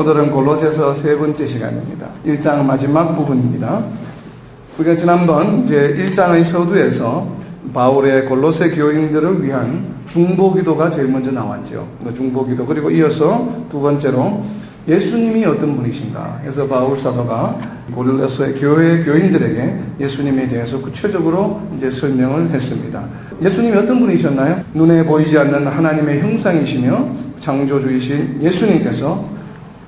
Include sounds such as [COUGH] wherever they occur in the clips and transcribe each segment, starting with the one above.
오늘은 골로새서 세 번째 시간입니다. 1장 마지막 부분입니다. 우리가 지난번 이제 1장의 서두에서 바울의 골로새 교인들을 위한 중보기도가 제일 먼저 나왔죠. 그 중보기도 그리고 이어서 두 번째로 예수님이 어떤 분이신가. 그래서 바울 사도가 골로새의 교회 교인들에게 예수님에 대해서 구체적으로 이제 설명을 했습니다. 예수님이 어떤 분이셨나요? 눈에 보이지 않는 하나님의 형상이시며 창조주이신 예수님께서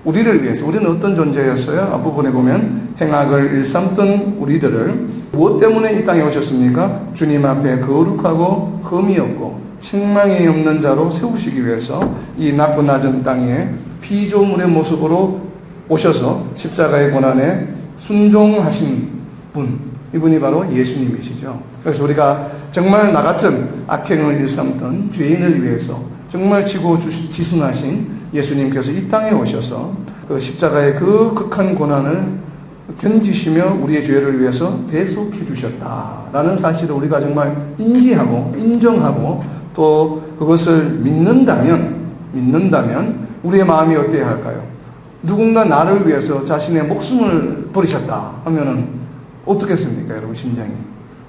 우리를 위해서 우리는 어떤 존재였어요? 앞부분에 보면 행악을 일삼던 우리들을 무엇 때문에 이 땅에 오셨습니까? 주님 앞에 거룩하고 흠이 없고 책망이 없는 자로 세우시기 위해서 이 낮고 낮은 땅에 피조물의 모습으로 오셔서 십자가의 고난에 순종하신 분 이분이 바로 예수님이시죠. 그래서 우리가 정말 나 같은 악행을 일삼던 죄인을 위해서 정말 지고 지순하신 예수님께서 이 땅에 오셔서 그 십자가의 그 극한 고난을 견디시며 우리의 죄를 위해서 대속해 주셨다라는 사실을 우리가 정말 인지하고 인정하고 또 그것을 믿는다면 믿는다면 우리의 마음이 어때야 할까요? 누군가 나를 위해서 자신의 목숨을 버리셨다 하면은 어떻겠습니까, 여러분 심장이?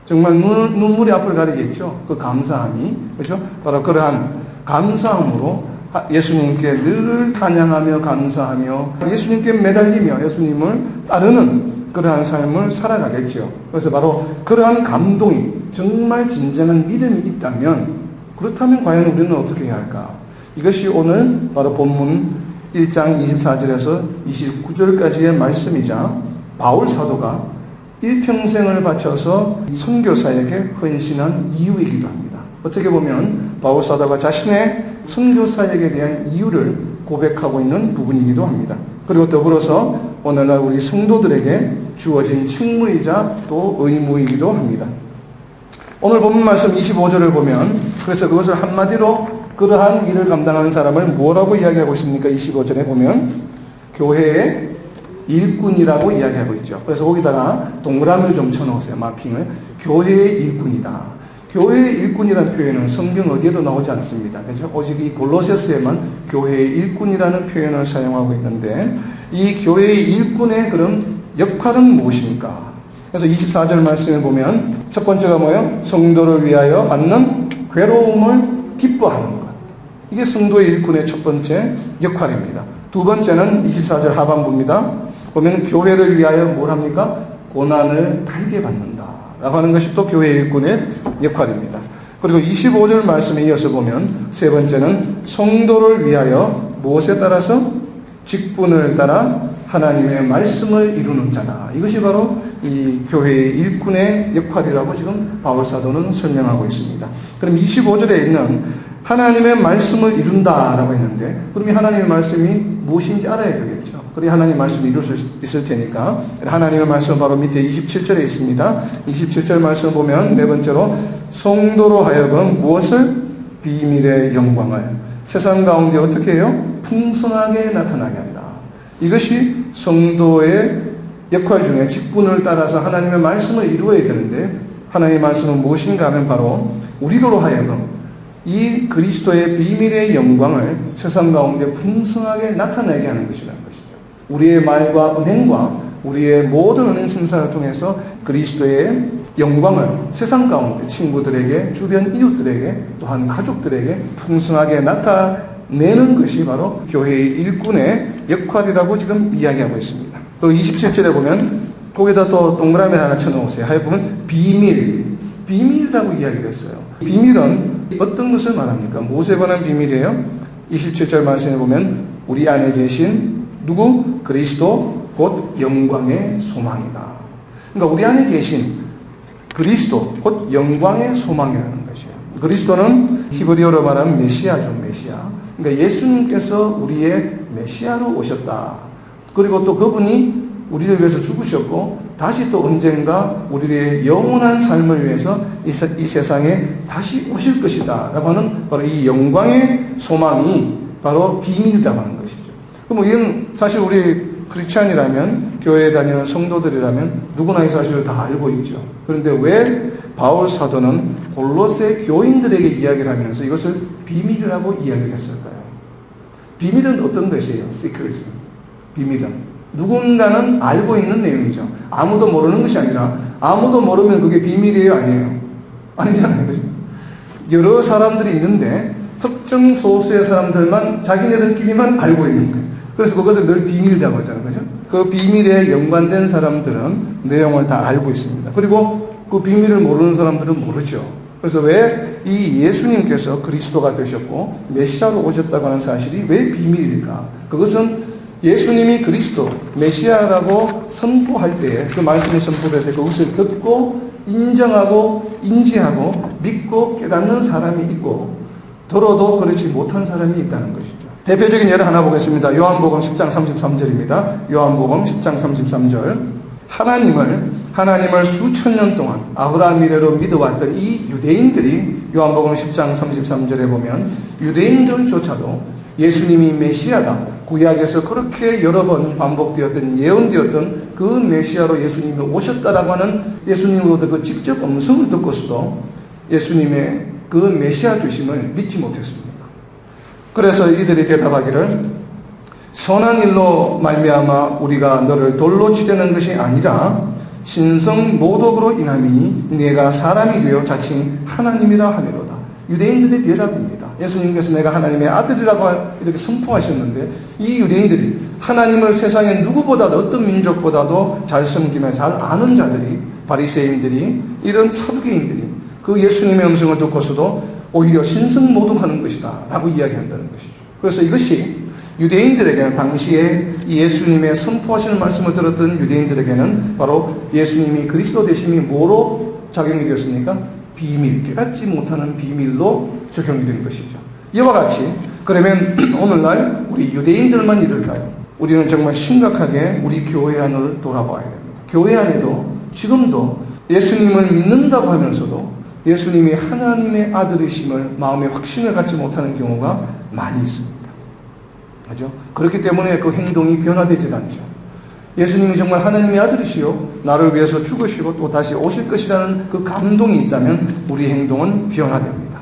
정말 눈, 눈물이 앞을 가리겠죠. 그 감사함이 그렇죠? 바로 그러한 감사함으로 예수님께 늘 찬양하며 감사하며 예수님께 매달리며 예수님을 따르는 그러한 삶을 살아가겠죠. 그래서 바로 그러한 감동이 정말 진정한 믿음이 있다면 그렇다면 과연 우리는 어떻게 해야 할까? 이것이 오늘 바로 본문 1장 24절에서 29절까지의 말씀이자 바울 사도가 일평생을 바쳐서 선교사에게 헌신한 이유이기도 합니다. 어떻게 보면 바울 사도가 자신의 선교사에게 대한 이유를 고백하고 있는 부분이기도 합니다. 그리고 더불어서 오늘날 우리 성도들에게 주어진 책무이자 또 의무이기도 합니다. 오늘 본문 말씀 25절을 보면 그래서 그것을 한마디로 그러한 일을 감당하는 사람을 뭐라고 이야기하고 있습니까? 25절에 보면 교회의 일꾼이라고 이야기하고 있죠. 그래서 거기다가 동그라미를 좀 쳐놓으세요. 마킹을. 교회의 일꾼이다. 교회의 일꾼이라는 표현은 성경 어디에도 나오지 않습니다. 그죠? 오직 이 골로세스에만 교회의 일꾼이라는 표현을 사용하고 있는데 이 교회의 일꾼의 그런 역할은 무엇입니까? 그래서 24절 말씀을 보면 첫 번째가 뭐예요? 성도를 위하여 받는 괴로움을 기뻐하는 것. 이게 성도의 일꾼의 첫 번째 역할입니다. 두 번째는 24절 하반부입니다. 보면 교회를 위하여 뭘 합니까? 고난을 달게 받는다. 라고 하는 것이 또 교회 일꾼의 역할입니다. 그리고 25절 말씀에 이어서 보면 세 번째는 성도를 위하여 무엇에 따라서 직분을 따라 하나님의 말씀을 이루는 자다. 이것이 바로 이 교회의 일꾼의 역할이라고 지금 바울 사도는 설명하고 있습니다. 그럼 25절에 있는 하나님의 말씀을 이룬다라고 했는데 그럼 이 하나님의 말씀이 무엇인지 알아야 되겠죠. 그래 하나님 말씀을 이룰 수 있을 테니까 하나님의 말씀은 바로 밑에 27절에 있습니다. 27절 말씀을 보면 네 번째로 성도로 하여금 무엇을 비밀의 영광을 세상 가운데 어떻게 해요? 풍성하게 나타나게 한다. 이것이 성도의 역할 중에 직분을 따라서 하나님의 말씀을 이루어야 되는데 하나님의 말씀은 무엇인가 하면 바로 우리로 하여금 이 그리스도의 비밀의 영광을 세상 가운데 풍성하게 나타내게 하는 것이라는 것이죠. 우리의 말과 은행과 우리의 모든 은행 심사를 통해서 그리스도의 영광을 세상 가운데 친구들에게 주변 이웃들에게 또한 가족들에게 풍성하게 나타내는 것이 바로 교회의 일꾼의 역할이라고 지금 이야기하고 있습니다. 또 27절에 보면 거기다 또 동그라미 하나 쳐놓으세요. 하여 보면 비밀, 비밀이라고 이야기를 했어요. 비밀은 어떤 것을 말합니까? 무엇에 관한 비밀이에요? 27절 말씀에 보면 우리 안에 계신 누구? 그리스도 곧 영광의 소망이다. 그러니까 우리 안에 계신 그리스도 곧 영광의 소망이라는 것이에요. 그리스도는 히브리어로 말하면 메시아죠, 메시아. 그러니까 예수님께서 우리의 메시아로 오셨다. 그리고 또 그분이 우리를 위해서 죽으셨고 다시 또 언젠가 우리의 영원한 삶을 위해서 이, 세상에 다시 오실 것이다 라고 하는 바로 이 영광의 소망이 바로 비밀이라고 하는 것이죠. 그럼 이건 사실 우리 크리스찬이라면 교회에 다니는 성도들이라면 누구나 이 사실을 다 알고 있죠. 그런데 왜 바울 사도는 골로새 교인들에게 이야기를 하면서 이것을 비밀이라고 이야기를 했을까요? 비밀은 어떤 것이에요? secret. 비밀은. 누군가는 알고 있는 내용이죠. 아무도 모르는 것이 아니라 아무도 모르면 그게 비밀이에요, 아니에요? 아니잖아요. 그죠? 여러 사람들이 있는데 특정 소수의 사람들만 자기네들끼리만 알고 있는 거예요. 그래서 그것을 늘 비밀이라고 하잖아요. 그죠? 그 비밀에 연관된 사람들은 내용을 다 알고 있습니다. 그리고 그 비밀을 모르는 사람들은 모르죠. 그래서 왜 이 예수님께서 그리스도가 되셨고 메시아로 오셨다고 하는 사실이 왜 비밀일까? 그것은 예수님이 그리스도, 메시아라고 선포할 때에 그 말씀이 선포될 때 그것을 듣고 인정하고 인지하고 믿고 깨닫는 사람이 있고 들어도 그렇지 못한 사람이 있다는 것이죠. 대표적인 예를 하나 보겠습니다. 요한복음 10장 33절입니다. 요한복음 10장 33절. 하나님을 하나님을 수천 년 동안 아브라함 이래로 믿어왔던 이 유대인들이 요한복음 10장 33절에 보면 유대인들조차도 예수님이 메시아다. 구약에서 그렇게 여러 번 반복되었던 예언되었던 그 메시아로 예수님이 오셨다라고 하는 예수님으로부터 그 직접 음성을 듣고서도 예수님의 그 메시아 되심을 믿지 못했습니다. 그래서 이들이 대답하기를 선한 일로 말미암아 우리가 너를 돌로 치려는 것이 아니라 신성 모독으로 인함이니 내가 사람이 되어 자칭 하나님이라 하미로다. 유대인들의 대답입니다. 예수님께서 내가 하나님의 아들이라고 이렇게 선포하셨는데 이 유대인들이 하나님을 세상에 누구보다도 어떤 민족보다도 잘 섬기며 잘 아는 자들이 바리새인들이 이런 사두개인들이 그 예수님의 음성을 듣고서도 오히려 신성 모독하는 것이다 라고 이야기한다는 것이죠. 그래서 이것이 유대인들에게는 당시에 예수님의 선포하시는 말씀을 들었던 유대인들에게는 바로 예수님이 그리스도 되심이 뭐로 작용이 되었습니까? 비밀, 깨닫지 못하는 비밀로 적용이 된 것이죠. 이와 같이 그러면 [CLEARS THROAT] 오늘날 우리 유대인들만 이럴까요? 우리는 정말 심각하게 우리 교회 안을 돌아봐야 됩니다. 교회 안에도 지금도 예수님을 믿는다고 하면서도 예수님이 하나님의 아들이심을 마음에 확신을 갖지 못하는 경우가 많이 있습니다. 그죠? 그렇기 때문에 그 행동이 변화되지 않죠. 예수님이 정말 하나님의 아들이시요 나를 위해서 죽으시고 또 다시 오실 것이라는 그 감동이 있다면 우리 행동은 변화됩니다.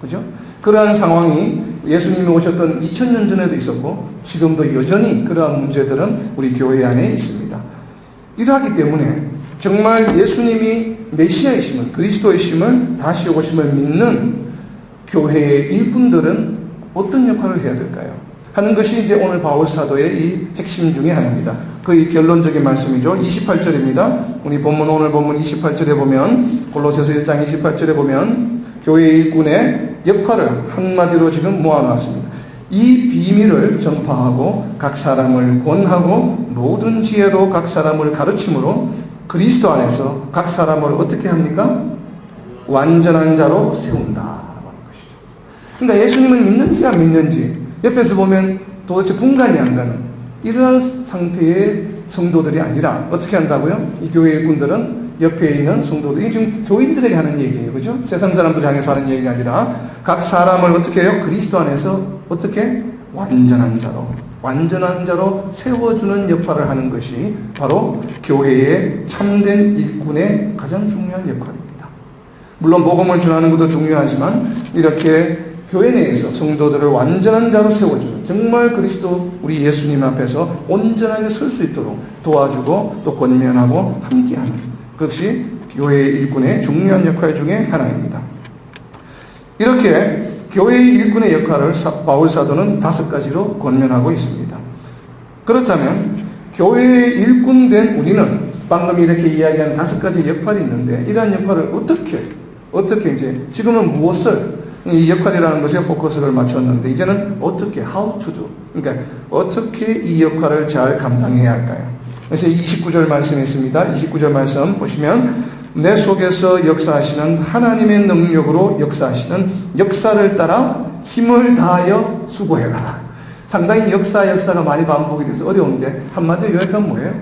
그죠? 그러한 상황이 예수님이 오셨던 2000년 전에도 있었고 지금도 여전히 그러한 문제들은 우리 교회 안에 있습니다. 이러하기 때문에 정말 예수님이 메시아이심을 그리스도이심을 다시 오심을 믿는 교회의 일꾼들은 어떤 역할을 해야 될까요? 하는 것이 이제 오늘 바울 사도의 이 핵심 중에 하나입니다. 그 결론적인 말씀이죠. 28절입니다. 우리 본문 오늘 본문 28절에 보면 골로새서 1장 28절에 보면 교회 일꾼의 역할을 한마디로 지금 모아놨습니다. 이 비밀을 전파하고 각 사람을 권하고 모든 지혜로 각 사람을 가르침으로 그리스도 안에서 각 사람을 어떻게 합니까? 완전한 자로 세운다. 그러니까 예수님을 믿는지 안 믿는지 옆에서 보면 도대체 분간이 안 가는 이러한 상태의 성도들이 아니라 어떻게 한다고요? 이 교회 일꾼들은 옆에 있는 성도들, 이 지금 교인들에게 하는 얘기예요. 그죠? 세상 사람들 향해서 하는 얘기가 아니라 각 사람을 어떻게 해요? 그리스도 안에서 어떻게? 완전한 자로, 완전한 자로 세워주는 역할을 하는 것이 바로 교회의 참된 일꾼의 가장 중요한 역할입니다. 물론 복음을 전하는 것도 중요하지만 이렇게 교회 내에서 성도들을 완전한 자로 세워주는 정말 그리스도 우리 예수님 앞에서 온전하게 설 수 있도록 도와주고 또 권면하고 함께하는 그것이 교회 일꾼의 중요한 역할 중에 하나입니다. 이렇게 교회 일꾼의 역할을 바울 사도는 다섯 가지로 권면하고 있습니다. 그렇다면 교회의 일꾼 된 우리는 방금 이렇게 이야기한 다섯 가지 역할이 있는데 이러한 역할을 어떻게 어떻게 이제 지금은 무엇을 이 역할이라는 것에 포커스를 맞췄는데 이제는 어떻게 how to do 그러니까 어떻게 이 역할을 잘 감당해야 할까요? 그래서 29절 말씀이 있습니다. 29절 말씀 보시면 내 속에서 역사하시는 하나님의 능력으로 역사하시는 역사를 따라 힘을 다하여 수고해라. 상당히 역사 역사가 많이 반복이 돼서 어려운데 한마디로 요약하면 뭐예요?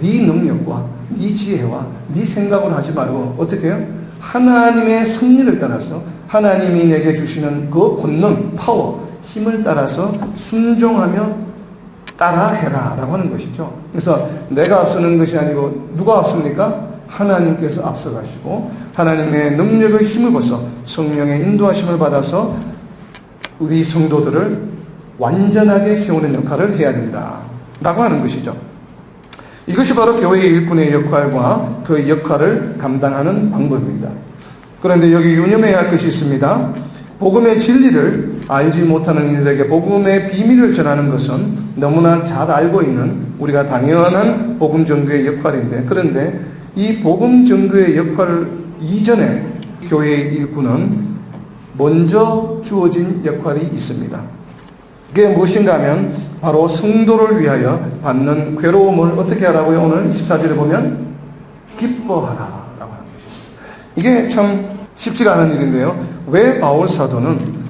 네 능력과 네 지혜와 네 생각으로 하지 말고 어떻게 해요? 하나님의 섭리를 따라서 하나님이 내게 주시는 그 권능, 파워, 힘을 따라서 순종하며 따라해라 라고 하는 것이죠. 그래서 내가 앞서는 것이 아니고 누가 앞섭니까? 하나님께서 앞서가시고 하나님의 능력의 힘을 벗어 성령의 인도하심을 받아서 우리 성도들을 완전하게 세우는 역할을 해야 된다. 라고 하는 것이죠. 이것이 바로 교회의 일꾼의 역할과 그 역할을 감당하는 방법입니다. 그런데 여기 유념해야 할 것이 있습니다. 복음의 진리를 알지 못하는 이들에게 복음의 비밀을 전하는 것은 너무나 잘 알고 있는 우리가 당연한 복음 전교의 역할인데 그런데 이 복음 전교의 역할 이전에 교회의 일꾼은 먼저 주어진 역할이 있습니다. 그게 무엇인가 하면 바로 성도를 위하여 받는 괴로움을 어떻게 하라고요? 오늘 24절에 보면 기뻐하라 라고 하는 것입니다. 이게 참 쉽지가 않은 일인데요. 왜 바울 사도는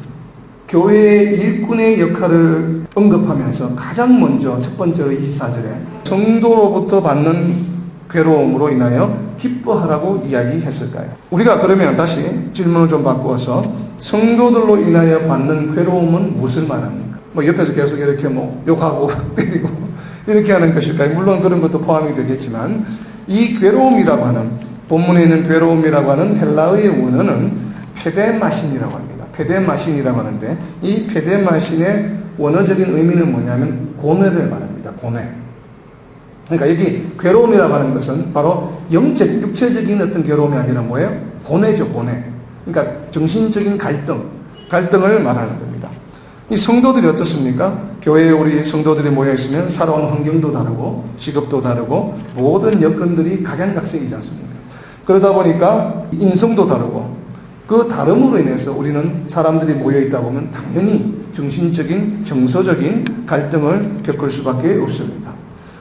교회의 일꾼의 역할을 언급하면서 가장 먼저 첫 번째 24절에 성도로부터 받는 괴로움으로 인하여 기뻐하라고 이야기했을까요? 우리가 그러면 다시 질문을 좀 바꾸어서 성도들로 인하여 받는 괴로움은 무엇을 말합니까? 뭐 옆에서 계속 이렇게 뭐 욕하고 [LAUGHS] 때리고 이렇게 하는 것일까요? 물론 그런 것도 포함이 되겠지만 이 괴로움이라고 하는 본문에 있는 괴로움이라고 하는 헬라어의 원어는 페데마신이라고 합니다. 페데마신이라고 하는데 이 페데마신의 원어적인 의미는 뭐냐면 고뇌를 말합니다. 고뇌. 그러니까 여기 괴로움이라고 하는 것은 바로 영적, 육체적인 어떤 괴로움이 아니라 뭐예요? 고뇌죠, 고뇌. 그러니까 정신적인 갈등, 갈등을 말하는 겁니다. 이 성도들이 어떻습니까? 교회에 우리 성도들이 모여있으면 살아온 환경도 다르고, 직업도 다르고, 모든 여건들이 각양각색이지 않습니까? 그러다 보니까 인성도 다르고, 그 다름으로 인해서 우리는 사람들이 모여있다 보면 당연히 정신적인, 정서적인 갈등을 겪을 수밖에 없습니다.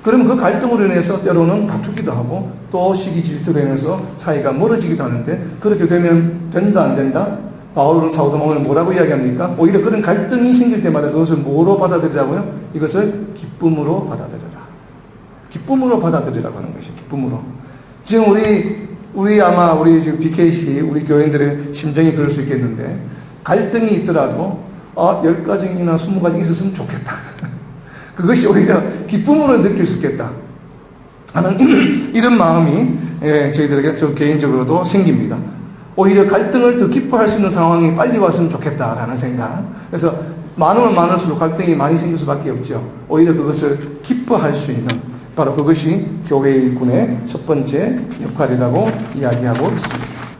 그러면 그 갈등으로 인해서 때로는 다투기도 하고 또 시기 질투로 인해서 사이가 멀어지기도 하는데 그렇게 되면 된다 안 된다? 바울은 사도는 오늘 뭐라고 이야기합니까? 오히려 그런 갈등이 생길 때마다 그것을 뭐로 받아들이라고요? 이것을 기쁨으로 받아들여라. 기쁨으로 받아들이라고 하는 것이 기쁨으로. 지금 우리 우리 아마 우리 지금 BKC 우리 교인들의 심정이 그럴 수 있겠는데 갈등이 있더라도 아, 열 가정이나 스무 가정 있었으면 좋겠다. [LAUGHS] 그것이 오히려 기쁨으로 느낄 수 있겠다. 하는 [CLEARS THROAT] 이런 마음이 예, 저희들에게 저 개인적으로도 생깁니다. 오히려 갈등을 더 기뻐할 수 있는 상황이 빨리 왔으면 좋겠다라는 생각. 그래서 많으면 많을수록 갈등이 많이 생길 수밖에 없죠. 오히려 그것을 기뻐할 수 있는 바로 그것이 교회 일꾼의 첫 번째 역할이라고 이야기하고 있습니다.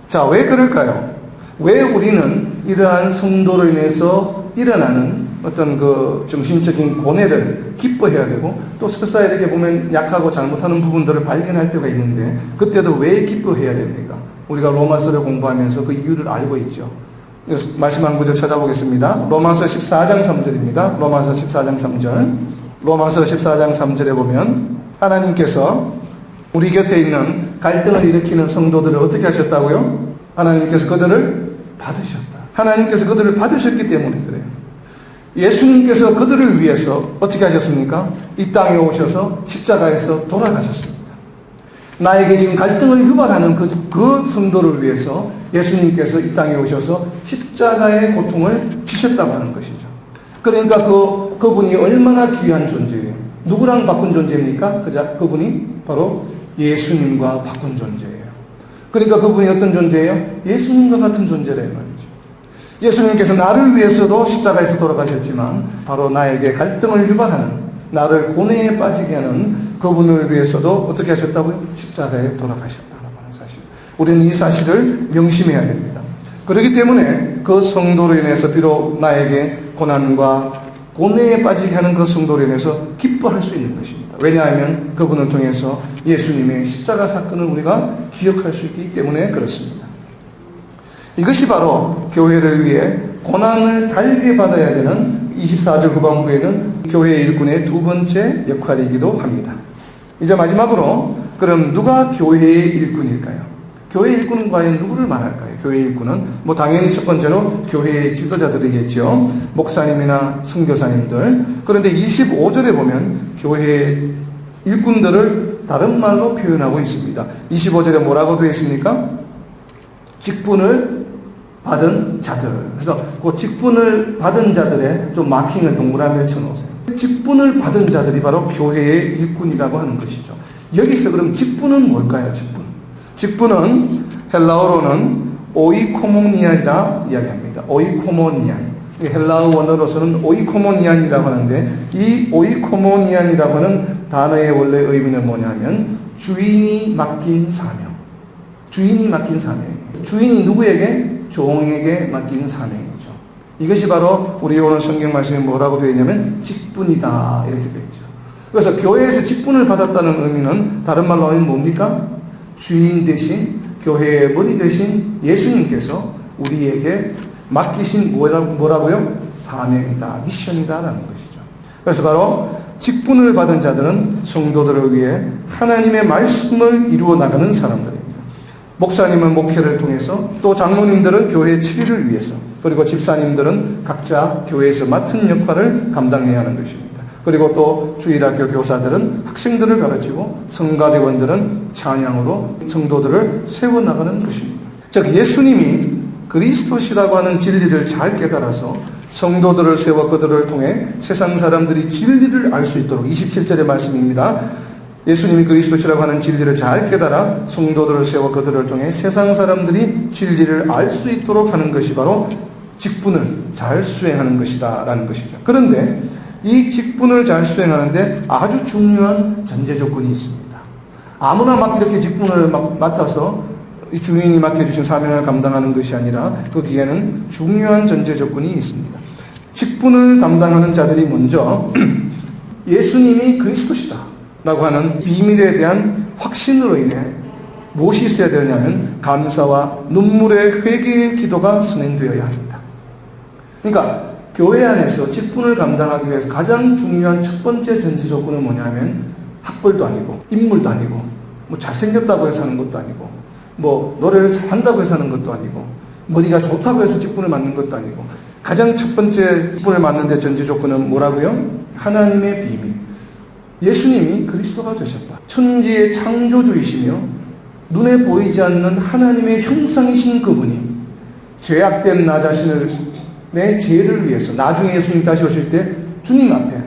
자, 왜 그럴까요? 왜 우리는 이러한 성도로 인해서 일어나는 어떤 그 정신적인 고뇌를 기뻐해야 되고 또 설사에 이렇게 보면 약하고 잘못하는 부분들을 발견할 때가 있는데 그때도 왜 기뻐해야 됩니까? 우리가 로마서를 공부하면서 그 이유를 알고 있죠. 말씀 한 구절 찾아보겠습니다. 로마서 14장 3절입니다. 로마서 14장 3절. 로마서 14장 3절에 보면 하나님께서 우리 곁에 있는 갈등을 일으키는 성도들을 어떻게 하셨다고요? 하나님께서 그들을 받으셨다. 하나님께서 그들을 받으셨기 때문에 그래요. 예수님께서 그들을 위해서 어떻게 하셨습니까? 이 땅에 오셔서 십자가에서 돌아가셨습니다. 나에게 지금 갈등을 유발하는 그, 그 성도를 위해서 예수님께서 이 땅에 오셔서 십자가의 고통을 지셨다고 하는 것이죠. 그러니까 그, 그분이 얼마나 귀한 존재예요. 누구랑 바꾼 존재입니까? 그, 그분이 바로 예수님과 바꾼 존재예요. 그러니까 그분이 어떤 존재예요? 예수님과 같은 존재래 말이죠. 예수님께서 나를 위해서도 십자가에서 돌아가셨지만 바로 나에게 갈등을 유발하는 나를 고뇌에 빠지게 하는 그분을 위해서도 어떻게 하셨다고요? 십자가에 돌아가셨다는 사실. 우리는 이 사실을 명심해야 됩니다. 그렇기 때문에 그 성도로 인해서 비록 나에게 고난과 고뇌에 빠지게 하는 그 성도로 인해서 기뻐할 수 있는 것입니다. 왜냐하면 그분을 통해서 예수님의 십자가 사건을 우리가 기억할 수 있기 때문에 그렇습니다. 이것이 바로 교회를 위해 고난을 달게 받아야 되는 24절 후반부에는 교회 일꾼의 두 번째 역할이기도 합니다. 이제 마지막으로 그럼 누가 교회의 일꾼일까요? 교회 일꾼은 과연 누구를 말할까요? 교회 일꾼은 뭐 당연히 첫 번째로 교회의 지도자들이겠죠. 목사님이나 선교사님들. 그런데 25절에 보면 교회 일꾼들을 다른 말로 표현하고 있습니다. 25절에 뭐라고 되어 있습니까? 직분을 받은 자들. 그래서 그 직분을 받은 자들의 좀 마킹을 동그라미에 쳐놓으세요. 직분을 받은 자들이 바로 교회의 일꾼이라고 하는 것이죠. 여기서 그럼 직분은 뭘까요? 직분. 직분은 헬라어로는 오이코모니아이라 이야기합니다. 오이코모니아. 이 헬라어 원어로서는 오이코모니안이라고 하는데 이 오이코모니안이라고 하는 단어의 원래 의미는 뭐냐면 주인이 맡긴 사명. 주인이 맡긴 사명. 주인이 누구에게? 종에게 맡긴 사명이죠. 이것이 바로 우리 오늘 성경 말씀에 뭐라고 되어 있냐면 직분이다 이렇게 되어 있죠. 그래서 교회에서 직분을 받았다는 의미는 다른 말로 하면 뭡니까? 주인 대신 교회의 머리 대신 예수님께서 우리에게 맡기신 뭐라고 요? 사명이다, 미션이다라는 것이죠. 그래서 바로 직분을 받은 자들은 성도들을 위해 하나님의 말씀을 이루어 나가는 사람들입니다. 목사님은 목회를 통해서 또 장로님들은 교회 치리를 위해서 그리고 집사님들은 각자 교회에서 맡은 역할을 감당해야 하는 것입니다. 그리고 또 주일학교 교사들은 학생들을 가르치고 성가대원들은 찬양으로 성도들을 세워나가는 것입니다. 즉 예수님이 그리스도시라고 하는 진리를 잘 깨달아서 성도들을 세워 그들을 통해 세상 사람들이 진리를 알 수 있도록 27절의 말씀입니다. 예수님이 그리스도시라고 하는 진리를 잘 깨달아 성도들을 세워 그들을 통해 세상 사람들이 진리를 알 수 있도록 하는 것이 바로 직분을 잘 수행하는 것이다 라는 것이죠. 그런데 이 직분을 잘 수행하는데 아주 중요한 전제 조건이 있습니다. 아무나 막 이렇게 직분을 막 맡아서 주인이 맡겨주신 사명을 감당하는 것이 아니라 거기에는 중요한 전제 조건이 있습니다. 직분을 담당하는 자들이 먼저 [CLEARS THROAT] 예수님이 그리스도시다 라고 하는 비밀에 대한 확신으로 인해 무엇이 있어야 되냐면 감사와 눈물의 회개의 기도가 진행되어야 합니다. 그러니까 교회 안에서 직분을 감당하기 위해서 가장 중요한 첫 번째 전제 조건은 뭐냐면 학벌도 아니고 인물도 아니고 뭐 잘생겼다고 해서 하는 것도 아니고 뭐 노래를 잘한다고 해서 하는 것도 아니고 머리가 좋다고 해서 직분을 맡는 것도 아니고 가장 첫 번째 직분을 맡는 데 전제 조건은 뭐라고요? 하나님의 비밀. 예수님이 그리스도가 되셨다. 천지의 창조주이시며 눈에 보이지 않는 하나님의 형상이신 그분이 죄악된 나 자신을 내 죄를 위해서 나중에 예수님 다시 오실 때 주님 앞에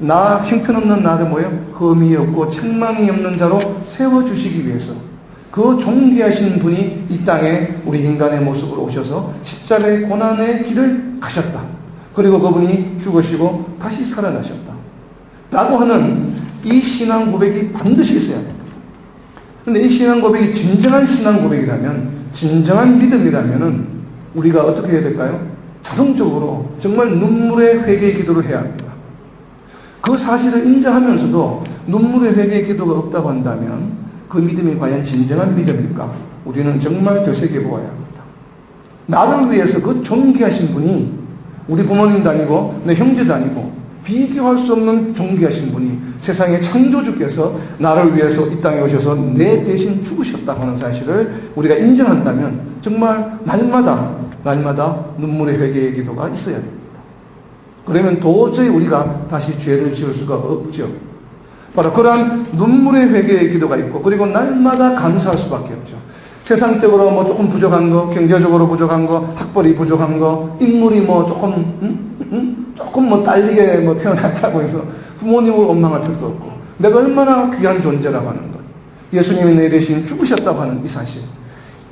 나 형편없는 나를 뭐예요? 흠이 없고 책망이 없는 자로 세워주시기 위해서 그 존귀하신 분이 이 땅에 우리 인간의 모습으로 오셔서 십자가의 고난의 길을 가셨다. 그리고 그분이 죽으시고 다시 살아나셨다. 라고 하는 이 신앙 고백이 반드시 있어야 됩니다. 그런데 이 신앙 고백이 진정한 신앙 고백이라면, 진정한 믿음이라면 우리가 어떻게 해야 될까요? 자동적으로 정말 눈물의 회개 기도를 해야 합니다. 그 사실을 인정하면서도 눈물의 회개 기도가 없다고 한다면 그 믿음이 과연 진정한 믿음일까? 우리는 정말 되새겨 보아야 합니다. 나를 위해서 그 존귀하신 분이 우리 부모님도 아니고 내 형제도 아니고 비교할 수 없는 존귀하신 분이 세상의 창조주께서 나를 위해서 이 땅에 오셔서 내 대신 죽으셨다고 하는 사실을 우리가 인정한다면 정말 날마다 날마다 눈물의 회개의 기도가 있어야 됩니다. 그러면 도저히 우리가 다시 죄를 지을 수가 없죠. 바로 그러한 눈물의 회개의 기도가 있고 그리고 날마다 감사할 수밖에 없죠. 세상적으로 뭐 조금 부족한 거, 경제적으로 부족한 거, 학벌이 부족한 거, 인물이 뭐 조금 음? 음? 조금 뭐 딸리게 뭐 태어났다고 해서 부모님을 원망할 필요도 없고 내가 얼마나 귀한 존재라고 하는 것. 예수님이 내 대신 죽으셨다고 하는 이 사실.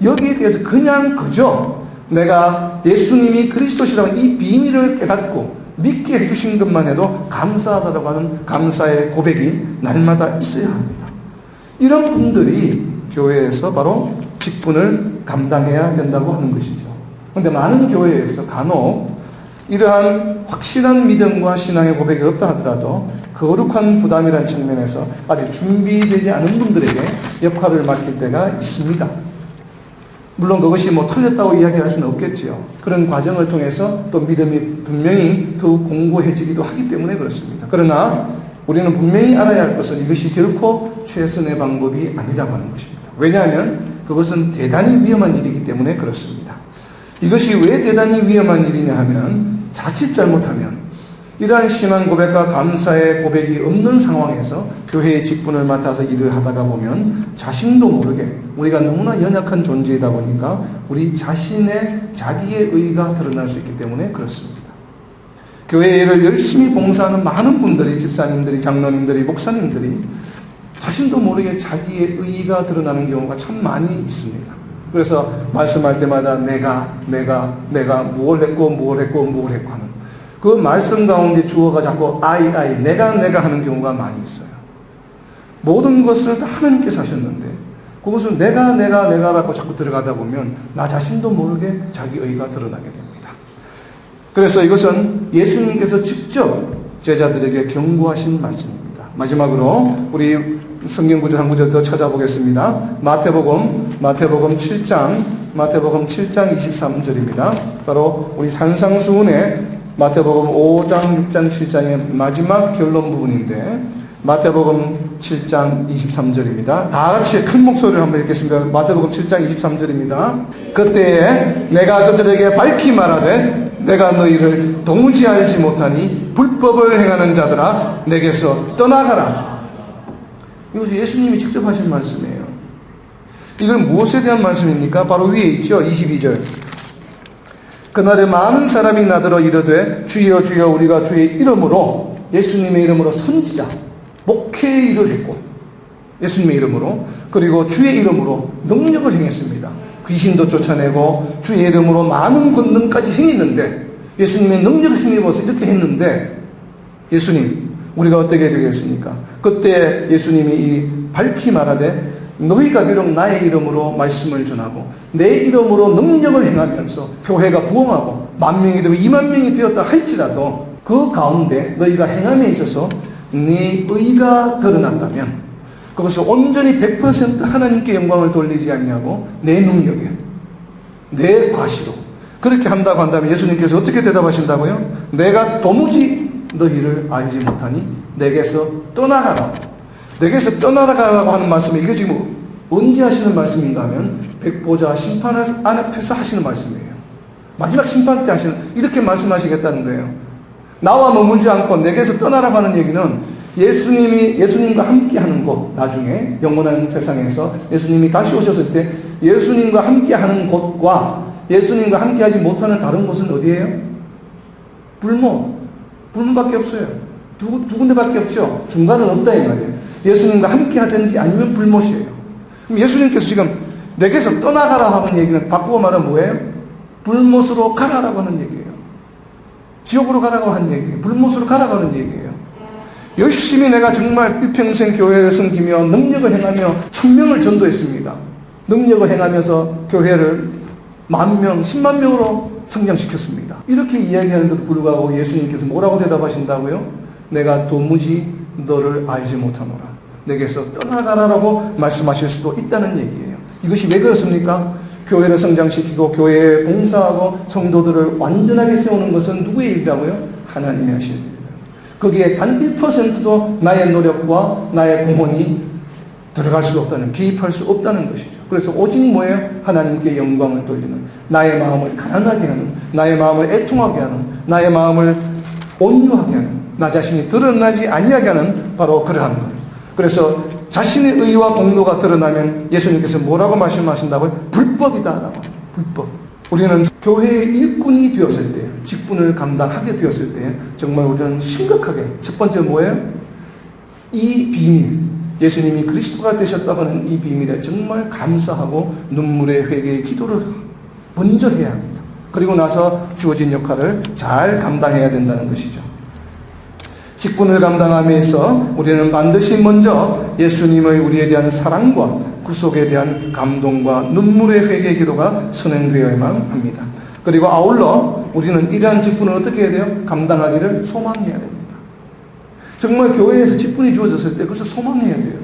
여기에 대해서 그냥 그저 내가 예수님이 그리스도시라는 이 비밀을 깨닫고 믿게 해주신 것만 해도 감사하다고 하는 감사의 고백이 날마다 있어야 합니다. 이런 분들이 교회에서 바로 직분을 감당해야 된다고 하는 것이죠. 그런데 많은 교회에서 간혹 이러한 확실한 믿음과 신앙의 고백이 없다 하더라도 거룩한 부담이라는 측면에서 아직 준비되지 않은 분들에게 역할을 맡길 때가 있습니다. 물론 그것이 뭐 틀렸다고 이야기할 수는 없겠지요. 그런 과정을 통해서 또 믿음이 분명히 더욱 공고해지기도 하기 때문에 그렇습니다. 그러나 우리는 분명히 알아야 할 것은 이것이 결코 최선의 방법이 아니라고 하는 것입니다. 왜냐하면 그것은 대단히 위험한 일이기 때문에 그렇습니다. 이것이 왜 대단히 위험한 일이냐 하면 자칫 잘못하면 이러한 신앙 고백과 감사의 고백이 없는 상황에서 교회의 직분을 맡아서 일을 하다가 보면 자신도 모르게 우리가 너무나 연약한 존재이다 보니까 우리 자신의 자기의 의가 드러날 수 있기 때문에 그렇습니다. 교회 일을 열심히 봉사하는 많은 분들이 집사님들이 장로님들이 목사님들이 자신도 모르게 자기의 의가 드러나는 경우가 참 많이 있습니다. 그래서 말씀할 때마다 내가 내가 내가 무엇 했고 무엇 했고 무엇 했고 하는 그 말씀 가운데 주어가 자꾸 I, I, 내가, 내가 하는 경우가 많이 있어요. 모든 것을 다 하나님께서 하셨는데 그것을 내가, 내가, 내가라고 자꾸 들어가다 보면 나 자신도 모르게 자기 의가 드러나게 됩니다. 그래서 이것은 예수님께서 직접 제자들에게 경고하신 말씀입니다. 마지막으로 우리 성경 구절 한 구절 더 찾아보겠습니다. 마태복음, 마태복음 7장, 마태복음 7장 23절입니다. 바로 우리 산상수훈의 마태복음 5장, 6장, 7장의 마지막 결론 부분인데 마태복음 7장 23절입니다. 다 같이 큰 목소리로 한번 읽겠습니다. 마태복음 7장 23절입니다. 그때에 내가 그들에게 밝히 말하되 내가 너희를 도무지 알지 못하니 불법을 행하는 자들아 내게서 떠나가라. 이것이 예수님이 직접 하신 말씀이에요. 이건 무엇에 대한 말씀입니까? 바로 위에 있죠. 22절. 그날에 많은 사람이 나더러 이르되 주여 주여 우리가 주의 이름으로 예수님의 이름으로 선지자 목회의 일을 했고 예수님의 이름으로 그리고 주의 이름으로 능력을 행했습니다. 귀신도 쫓아내고 주의 이름으로 많은 권능까지 행했는데 예수님의 능력을 힘입어서 이렇게 했는데 예수님 우리가 어떻게 되겠습니까? 그때 예수님이 이 밝히 말하되 너희가 비록 나의 이름으로 말씀을 전하고 내 이름으로 능력을 행하면서 교회가 부흥하고 만 명이 되고 이만 명이 되었다 할지라도 그 가운데 너희가 행함에 있어서 네 의가 드러난다면 그것을 온전히 100% 하나님께 영광을 돌리지 아니하고 내 능력에 내 과시로 그렇게 한다고 한다면 예수님께서 어떻게 대답하신다고요? 내가 도무지 너희를 알지 못하니 내게서 떠나가라. 내게서 떠나가라고 하는 말씀이 이게 지금 언제 하시는 말씀인가 하면 백보자 심판 앞에서 하시는 말씀이에요. 마지막 심판 때 하시는 이렇게 말씀하시겠다는 거예요. 나와 머물지 않고 내게서 떠나라고 하는 얘기는 예수님이 예수님과 함께 하는 곳 나중에 영원한 세상에서 예수님이 다시 오셨을 때 예수님과 함께 하는 곳과 예수님과 함께 하지 못하는 다른 곳은 어디예요? 불모. 불문밖에 없어요. 두, 두 군데밖에 없죠. 중간은 없다 이 말이에요. 예수님과 함께 하든지 아니면 불못이에요. 그럼 예수님께서 지금 내게서 떠나가라 하는 얘기는 바꾸어 말하면 뭐예요? 불못으로 가라라고 하는 얘기예요. 지옥으로 가라고 하는 얘기예요. 불못으로 가라고 하는 얘기예요. 열심히 내가 정말 일평생 교회를 섬기며 능력을 행하며 천명을 전도했습니다. 능력을 행하면서 교회를 만 명, 십만 명으로 성장시켰습니다. 이렇게 이야기하는데도 불구하고 예수님께서 뭐라고 대답하신다고요? 내가 도무지 너를 알지 못하노라. 내게서 떠나가라라고 말씀하실 수도 있다는 얘기예요. 이것이 왜 그렇습니까? 교회를 성장시키고 교회에 봉사하고 성도들을 완전하게 세우는 것은 누구의 일이라고요? 하나님이 하실 일입니다. 거기에 단 1%도 나의 노력과 나의 공헌이 들어갈 수 없다는, 개입할 수 없다는 것이죠. 그래서 오직 뭐예요? 하나님께 영광을 돌리는, 나의 마음을 가난하게 하는, 나의 마음을 애통하게 하는, 나의 마음을 온유하게 하는, 나 자신이 드러나지 아니하게 하는 바로 그러한 것. 그래서 자신의 의와 공로가 드러나면 예수님께서 뭐라고 말씀하신다고요? 불법이다라고. 불법. 우리는 교회의 일꾼이 되었을 때, 직분을 감당하게 되었을 때, 정말 우리는 심각하게, 첫 번째 뭐예요? 이 비밀, 예수님이 그리스도가 되셨다고 하는 이 비밀에 정말 감사하고 눈물의 회개의 기도를 먼저 해야 합니다. 그리고 나서 주어진 역할을 잘 감당해야 된다는 것이죠. 직분을 감당함에서 우리는 반드시 먼저 예수님의 우리에 대한 사랑과 구속에 대한 감동과 눈물의 회개 기도가 선행되어야만 합니다. 그리고 아울러 우리는 이러한 직분을 어떻게 해야 돼요? 감당하기를 소망해야 됩니다. 정말 교회에서 직분이 주어졌을 때 그것을 소망해야 돼요.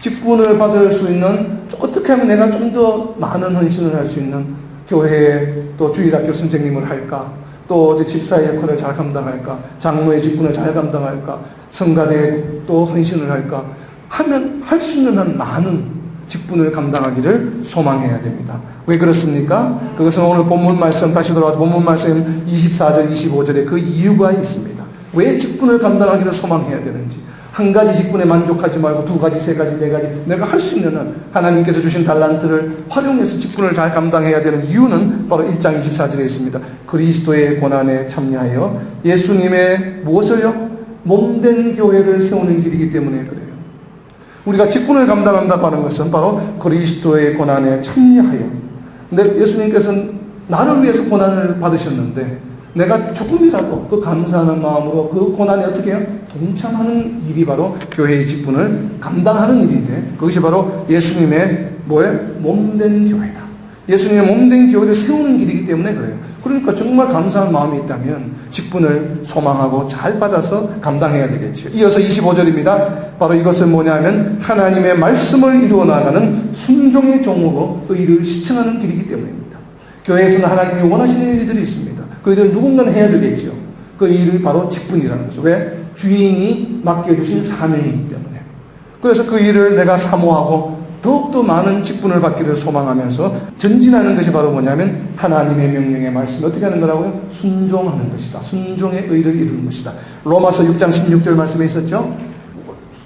직분을 받을 수 있는 어떻게 하면 내가 좀 더 많은 헌신을 할 수 있는 교회에 또 주일학교 선생님을 할까? 또 집사의 역할을 잘 감당할까? 장로의 직분을 잘 감당할까? 성가대에 또 헌신을 할까? 하면 할 수 있는 한 많은 직분을 감당하기를 소망해야 됩니다. 왜 그렇습니까? 그것은 오늘 본문 말씀 다시 돌아와서 본문 말씀 24절 25절에 그 이유가 있습니다. 왜 직분을 감당하기를 소망해야 되는지 한 가지 직분에 만족하지 말고 두 가지, 세 가지, 네 가지 내가 할 수 있는 한 하나님께서 주신 달란트를 활용해서 직분을 잘 감당해야 되는 이유는 바로 1장 24절에 있습니다. 그리스도의 고난에 참여하여 예수님의 무엇을요? 몸된 교회를 세우는 길이기 때문에 그래요. 우리가 직분을 감당한다고 하는 것은 바로 그리스도의 고난에 참여하여 근데 예수님께서는 나를 위해서 고난을 받으셨는데 내가 조금이라도 그 감사하는 마음으로 그 고난에 어떻게 해요? 동참하는 일이 바로 교회의 직분을 감당하는 일인데 그것이 바로 예수님의 뭐에 몸된 교회다. 예수님의 몸된 교회를 세우는 길이기 때문에 그래요. 그러니까 정말 감사한 마음이 있다면 직분을 소망하고 잘 받아서 감당해야 되겠죠. 이어서 25절입니다. 바로 이것은 뭐냐면 하나님의 말씀을 이루어 나가는 순종의 종으로 의를 시청하는 길이기 때문입니다. 교회에서는 하나님이 원하시는 일들이 있습니다. 그 일을 누군가는 해야 되겠죠. 그 일이 바로 직분이라는 거죠. 왜? 주인이 맡겨주신 사명이기 때문에. 그래서 그 일을 내가 사모하고 더욱더 많은 직분을 받기를 소망하면서 전진하는 것이 바로 뭐냐면 하나님의 명령의 말씀 어떻게 하는 거라고요? 순종하는 것이다. 순종의 의를 이루는 것이다. 로마서 6장 16절 말씀에 있었죠?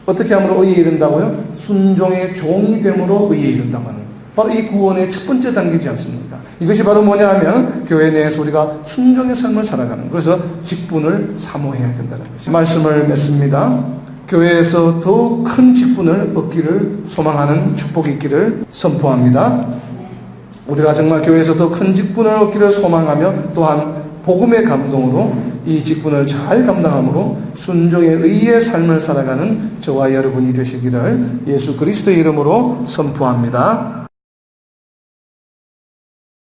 어떻게 함으로 의에 이른다고요? 순종의 종이 됨으로 의에 이른다고 하는 바로 이 구원의 첫 번째 단계지 않습니까? 이것이 바로 뭐냐 하면 교회 내에서 우리가 순종의 삶을 살아가는 그래서 직분을 사모해야 된다는 것이 말씀을 맺습니다. 교회에서 더욱 큰 직분을 얻기를 소망하는 축복이 있기를 선포합니다. 우리가 정말 교회에서 더 큰 직분을 얻기를 소망하며 또한 복음의 감동으로 이 직분을 잘 감당함으로 순종의 의의 삶을 살아가는 저와 여러분이 되시기를 예수 그리스도의 이름으로 선포합니다.